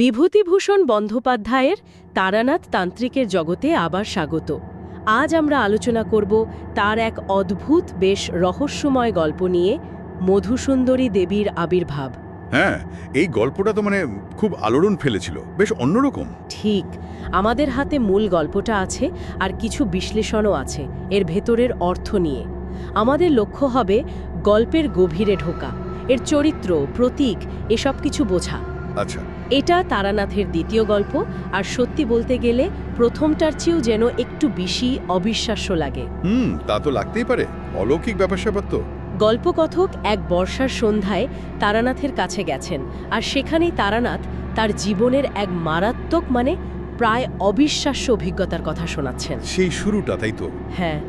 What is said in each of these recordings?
বিভূতিভূষণ বন্দ্যোপাধ্যায়ের তারানাথ তান্ত্রিকের জগতে আবার স্বাগত। আজ আমরা আলোচনা করব তার এক অদ্ভুত বেশ রহস্যময় গল্প নিয়ে মধুসুন্দরী দেবীর আবির্ভাব। হ্যাঁ এই গল্পটা তো মানে খুব আলোড়ন ফেলেছিল বেশ অন্যরকম। ঠিক আমাদের হাতে মূল গল্পটা আছে আর কিছু বিশ্লেষণও আছে এর ভেতরের অর্থ নিয়ে। আমাদের লক্ষ্য হবে গল্পের গভীরে ঢোকা এর চরিত্র প্রতীক এসব কিছু বোঝা। আচ্ছা। এটা তারানাথের দ্বিতীয় গল্প আর সত্যি বলতে গেলে প্রথমটার চেয়েও যেন একটু বেশি অবিশ্বাস্য লাগে। হুম তা তো লাগতেই পারে। অলৌকিক ব্যাপার স্যাপার তো। গল্পকথক এক বর্ষার সন্ধ্যায় তারানাথের কাছে গেছেন আর সেখানেই তারানাথ তার জীবনের এক মারাত্মক মানে প্রায় অবিশ্বাস্য অভিজ্ঞতার কথা শোনাচ্ছেন। সেই শুরুটা তাই তো? হ্যাঁ।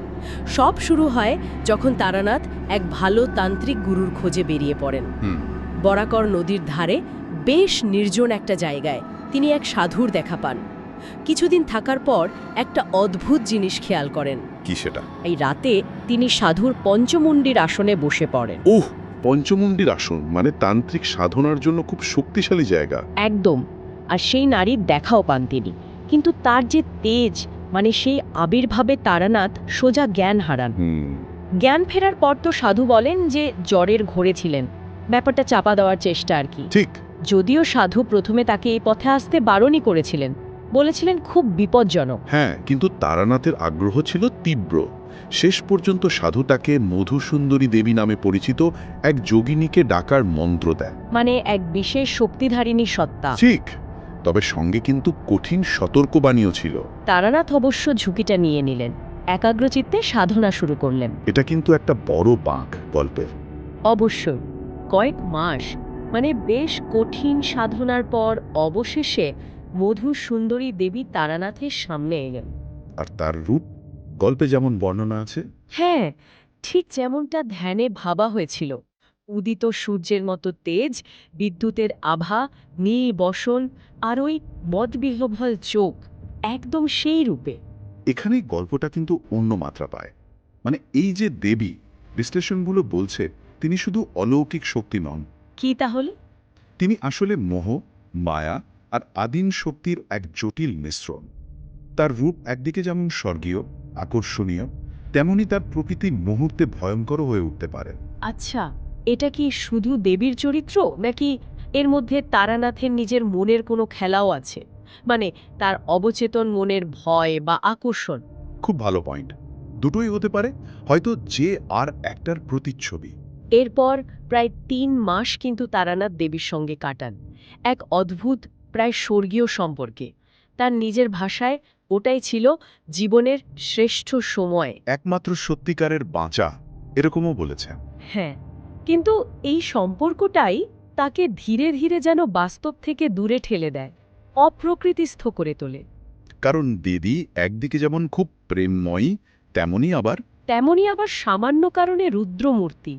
সব শুরু হয় যখন তারানাথ এক ভালো তান্ত্রিক গুরুর খোঁজে বেরিয়ে পড়েন। বরাকর নদীর ধারে বেশ নির্জন একটা জায়গায় তিনি এক সাধুর দেখা পান। কিছুদিন থাকার পর একটা অদ্ভুত জিনিস খেয়াল করেন। কি সেটা? এই রাতে তিনি সাধুর পঞ্চমুণ্ডির আসনে বসে পড়েন। ওহ পঞ্চমুণ্ডির আসন মানে তান্ত্রিক সাধনার জন্য খুব শক্তিশালী জায়গা। একদম আর সেই নারীর দেখাও পান তিনি। কিন্তু তার যে তেজ মানে সেই আবির্ভাবে তারানাথ সোজা জ্ঞান হারান। জ্ঞান ফেরার পর তো সাধু বলেন যে জ্বরের ঘোরে ছিলেন। ব্যাপারটা চাপা দেওয়ার চেষ্টা আর কি। ঠিক। যদিও সাধু প্রথমে তাকে এই পথে আসতে বারণই করেছিলেন বলেছিলেন খুব বিপজ্জনক। হ্যাঁ কিন্তু তারানাথের আগ্রহ ছিল তীব্র। শেষ পর্যন্ত সাধু তাকে মধুসুন্দরী দেবী নামে পরিচিত এক যোগিনীকে ডাকার মন্ত্র দেয়। মানে এক বিশেষ শক্তিধারিণী সত্তা। ঠিক তবে সঙ্গে কিন্তু কঠিন সতর্কবাণীও ছিল। তারানাথ অবশ্য ঝুঁকিটা নিয়ে নিলেন একাগ্রচিত্তে সাধনা শুরু করলেন। এটা কিন্তু একটা বড় বাঁক গল্পের। অবশ্যই কয়েক মাস মানে বেশ কঠিন সাধনার পর অবশেষে মধু সুন্দরী দেবী তারানাথের সামনে এলেন। আর তার রূপ গল্পে যেমন বর্ণনা আছে? হ্যাঁ ঠিক যেমনটা ধ্যানে ভাবা হয়েছিল। উদিত সূর্যের মতো তেজ বিদ্যুতের আভা নীল বসন আর ওই মদবিহ্বল চোখ একদম সেই রূপে। এখানে গল্পটা কিন্তু অন্য মাত্রা পায়। মানে এই যে দেবী বিশ্লেষণগুলো বলছে তিনি শুধু অলৌকিক শক্তি নন কি তাহলে? তিনি আসলে মোহ মায়া আর আদিম শক্তির এক জটিল মিশ্রণ। তার রূপ একদিকে যেমন স্বর্গীয় আকর্ষণীয় তেমনি তার প্রকৃতি মুহূর্তে ভয়ঙ্কর হয়ে উঠতে পারে। আচ্ছা এটা কি শুধু দেবীর চরিত্র নাকি এর মধ্যে তারানাথের নিজের মনের কোনো খেলাও আছে? মানে তার অবচেতন মনের ভয় বা আকর্ষণ? খুব ভালো পয়েন্ট দুটোই হতে পারে হয়তো যে আর একটার প্রতিচ্ছবি। এরপর প্রায় তিন মাস কিন্তু তারানাথ দেবীর সঙ্গে কাটান। এক অদ্ভুত প্রায় স্বর্গীয় সম্পর্কে। তার নিজের ভাষায় ওটাই ছিল জীবনের শ্রেষ্ঠ সময়। একমাত্র সত্যিকারের বাঁচা এরকমও বলেছেন। হ্যাঁ কিন্তু এই সম্পর্কটাই তাকে ধীরে ধীরে যেন বাস্তব থেকে দূরে ঠেলে দেয় অপ্রকৃতিস্থ করে তোলে। কারণ দিদি একদিকে যেমন খুব প্রেমময়ী তেমনই আবার তেমনই আবার সামান্য কারণে রুদ্রমূর্তি।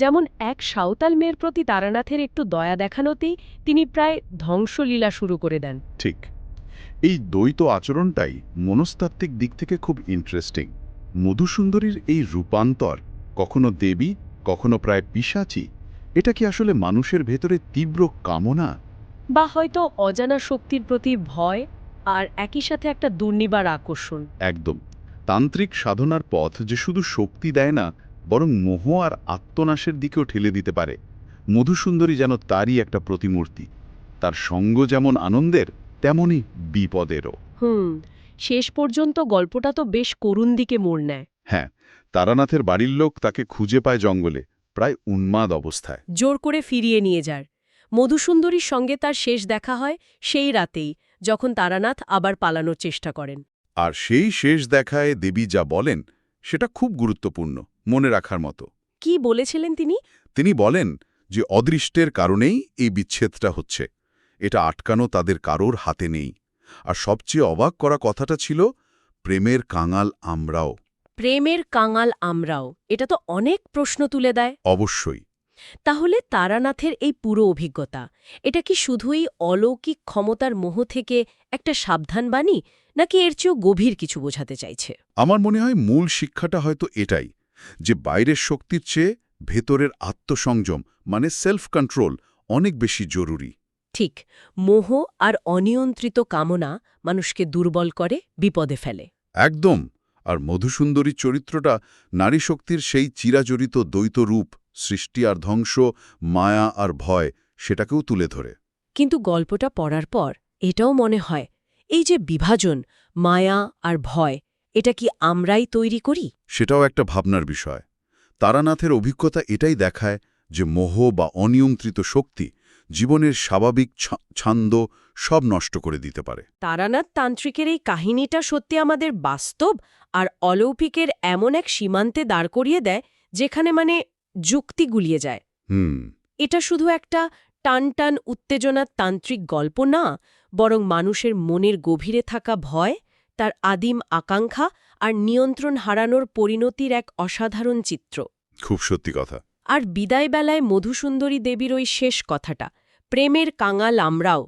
যেমন এক সাঁওতাল মেয়ের প্রতি তারানাথের একটু দয়া দেখানোতেই তিনি প্রায় ধ্বংসলীলা শুরু করে দেন। ঠিক। এই দ্বৈত আচরণটাই মনস্তাত্ত্বিক দিক থেকে খুব ইন্টারেস্টিং মধুসুন্দরীর এই রূপান্তর কখনো দেবী কখনো প্রায় পিসাচি এটা কি আসলে মানুষের ভেতরে তীব্র কামনা? বা হয়তো অজানা শক্তির প্রতি ভয় আর একই সাথে একটা দুর্নিবার আকর্ষণ। একদম। তান্ত্রিক সাধনার পথ যে শুধু শক্তি দেয় না বরং মোহ আর আত্মনাশের দিকেও ঠেলে দিতে পারে। মধুসুন্দরী যেন তারই একটা প্রতিমূর্তি। তার সঙ্গ যেমন আনন্দের তেমনি বিপদেরও। হুম শেষ পর্যন্ত গল্পটা তো বেশ করুণ দিকে মোড় নেয়। হ্যাঁ তারানাথের বাড়ির লোক তাকে খুঁজে পায় জঙ্গলে প্রায় উন্মাদ অবস্থায়। জোর করে ফিরিয়ে নিয়ে যার। মধুসুন্দরীর সঙ্গে তার শেষ দেখা হয় সেই রাতেই যখন তারানাথ আবার পালানোর চেষ্টা করেন। আর সেই শেষ দেখায় দেবী যা বলেন সেটা খুব গুরুত্বপূর্ণ। মনে রাখার মতো। কি বলেছিলেন তিনি? তিনি বলেন যে অদৃষ্টের কারণেই এই বিচ্ছেদটা হচ্ছে। এটা আটকানো তাদের কারোর হাতে নেই। আর সবচেয়ে অবাক করা কথাটা ছিল প্রেমের কাঙাল আমরাও। প্রেমের কাঙাল আমরাও এটা তো অনেক প্রশ্ন তুলে দেয়। অবশ্যই। তাহলে তারানাথের এই পুরো অভিজ্ঞতা এটা কি শুধুই অলৌকিক ক্ষমতার মোহ থেকে একটা সাবধান বাণী নাকি এর চেয়েও গভীর কিছু বোঝাতে চাইছে? আমার মনে হয় মূল শিক্ষাটা হয়তো এটাই যে বাইরের শক্তির চেয়ে ভেতরের আত্মসংযম মানে সেলফ কন্ট্রোল অনেক বেশি জরুরি। ঠিক মোহ আর অনিয়ন্ত্রিত কামনা মানুষকে দুর্বল করে বিপদে ফেলে। একদম আর মধুসুন্দরী চরিত্রটা নারী শক্তির সেই চিরাচরিত দ্বৈত রূপ সৃষ্টি আর ধ্বংস মায়া আর ভয় সেটাকেও তুলে ধরে। কিন্তু গল্পটা পড়ার পর এটাও মনে হয় এই যে বিভাজন মায়া আর ভয় এটা কি আমরাই তৈরি করি? সেটাও একটা ভাবনার বিষয়। তারানাথের অভিজ্ঞতা এটাই দেখায় যে মোহ বা অনিয়ন্ত্রিত শক্তি জীবনের স্বাভাবিক ছন্দ সব নষ্ট করে দিতে পারে। তারানাথ তান্ত্রিকের এই কাহিনীটা সত্যি আমাদের বাস্তব আর অলৌকিকের এমন এক সীমান্তে দাঁড় করিয়ে দেয় যেখানে মানে যুক্তি গুলিয়ে যায়। হুম। এটা শুধু একটা টান টান উত্তেজনার তান্ত্রিক গল্প না বরং মানুষের মনের গভীরে থাকা ভয় তার আদিম আকাঙ্ক্ষা আর নিয়ন্ত্রণ হারানোর পরিণতির এক অসাধারণ চিত্র। খুব সত্যি কথা। আর বিদায়বেলায় মধুসুন্দরী দেবীর ওই শেষ কথাটা প্রেমের কাঙাল আমরাও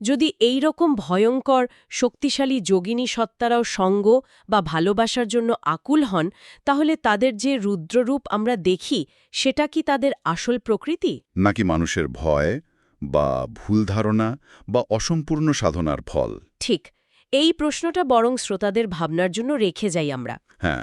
যদি এই রকম ভয়ঙ্কর শক্তিশালী যোগিনী সত্তারাও সঙ্গ বা ভালোবাসার জন্য আকুল হন তাহলে তাদের যে রুদ্ররূপ আমরা দেখি সেটা কি তাদের আসল প্রকৃতি? নাকি মানুষের ভয় বা ভুল ধারণা বা অসম্পূর্ণ সাধনার ফল? ঠিক। এই প্রশ্নটা বরং শ্রোতাদের ভাবনার জন্য রেখে যাই আমরা। হ্যাঁ।